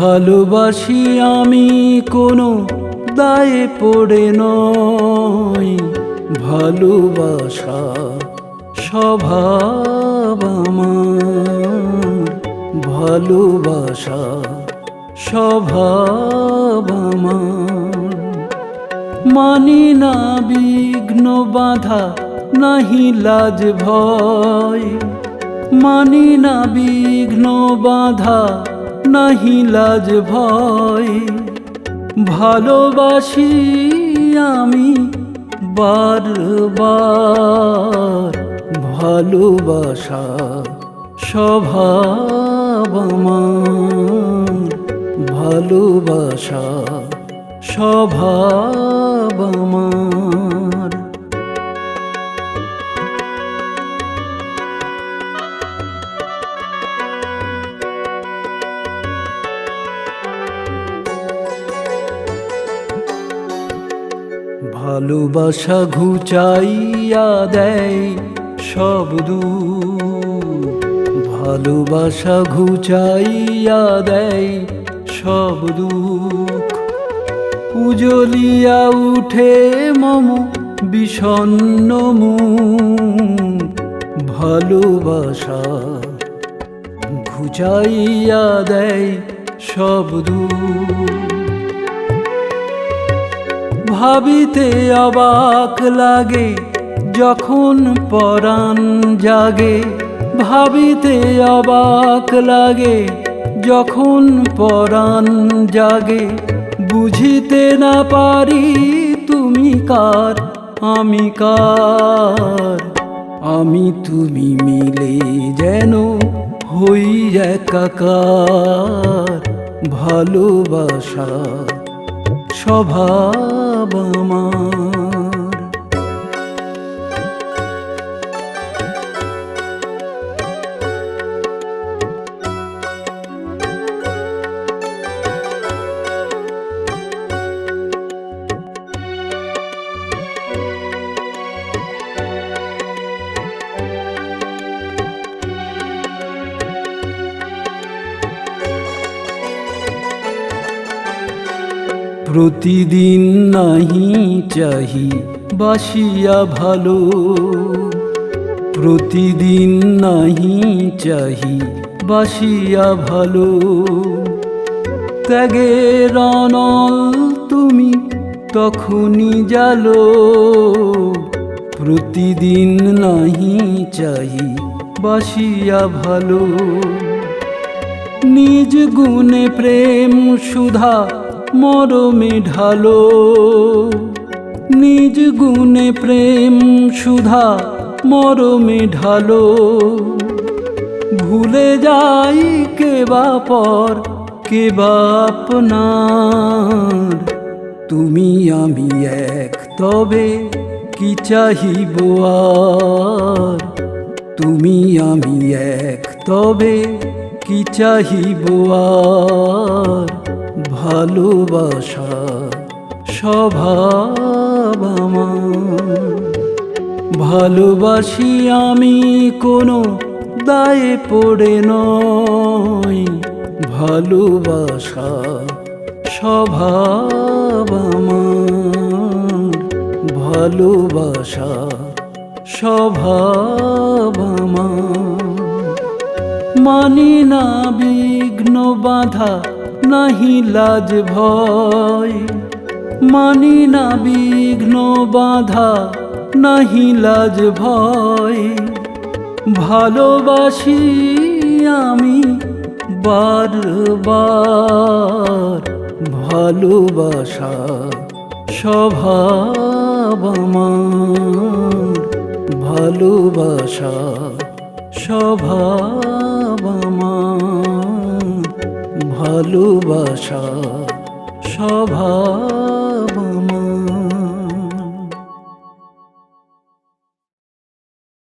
ভালোবাসি আমি কোনো দায়ে পড়ে নয় ভালোবাসা স্বভাব আমার। ভালোবাসা স্বভাব আমার। মানি না বিঘ্ন বাধা নাহি লাজ ভয়। মানি না বিঘ্ন বাধা নাহি লাজ ভয় ভালোবাসি আমি বারবার। ভালোবাসা স্বভাব আমার ভালোবাসা স্বভাব আমার। ভালোবাসা ঘুচাইয়া দেয় সব ভালোবাসা ঘুচাইয়া দেয় সব দুঃখ উজলিয়া উঠে মম বিষণ্ণ মুখ। ভালোবাসা ঘুচাইয়া দেয় সব দূর ভাবিতে অবাক লাগে, যখন পরাণ জাগে। ভাবিতে অবাক লাগে, যখন পরাণ জাগে। বুঝিতে না পারি তুমি কার, আমি কার? আমি তুমি মিলে যেন হই একাকার, ভালোবাসা স্বভাব আমার প্রতিদিন নাহি চাহি, বাসিয়া ভালো। প্রতিদিন নাহি চাহি, বাসিয়া ভালো। ত্যাগের অনল তুমি তখনই জালো। প্রতিদিন নাহি চাহি, বাসিয়া ভালো। নিজ গুণে প্রেম সুধা মরমে ঢালো। নিজ গুণে প্রেম সুধা মরমে ঢালো। ভুলে যাই কে বা পর, কে বা আপনার। তুমি আমি এক, তবে কি চাহিব আর? তুমি আমি এক, তবে কি চাহিব আর? ভালোবাসা স্বভাব ভালোবাসি আমি কোনো দায়ে পড়ে নয় ভালোবাসা স্বভাব ভালোবাসা স্বভাব মানি না বিঘ্ন বাধা নাহি লাজ ভয়। মানি না বিঘ্ন বাধা, নাহি লাজ ভয়। ভালোবাসি আমি বারবার, ভালোবাসা স্বভাব আমার। ভালোবাসা স্বভাব আমার। ভালোবাসা স্বভাব